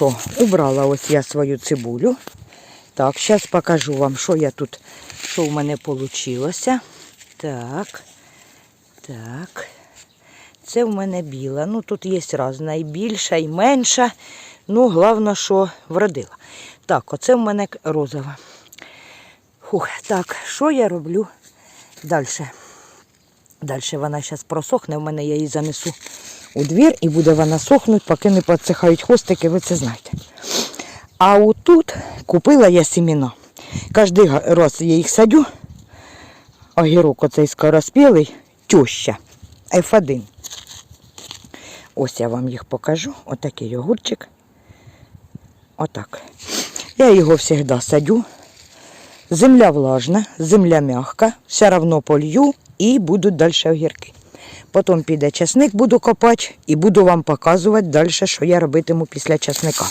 що, убрала ось я свою цибулю. Так, зараз покажу вам, що я тут, що в мене вийшло. Так, так. Це в мене біла. Ну, тут є різна, і більша, і менша. Ну, головне, що вродила. Так, оце в мене розова. Фух, так, що я роблю далі? Далі вона зараз просохне, в мене я її занесу у двір і буде вона сохнути, поки не підсихають хвостики, ви це знаєте. А отут купила я сіміна. Кожен раз я їх садю. Огірок оцей скороспілий, тюща. F1. Ось я вам їх покажу. Отакий огурчик. Отак. Я його завжди садю. Земля влажна, земля м'яка, все одно полью і будуть далі огірки. Потім піде часник, буду копати і буду вам показувати далі, що я робитиму після часника.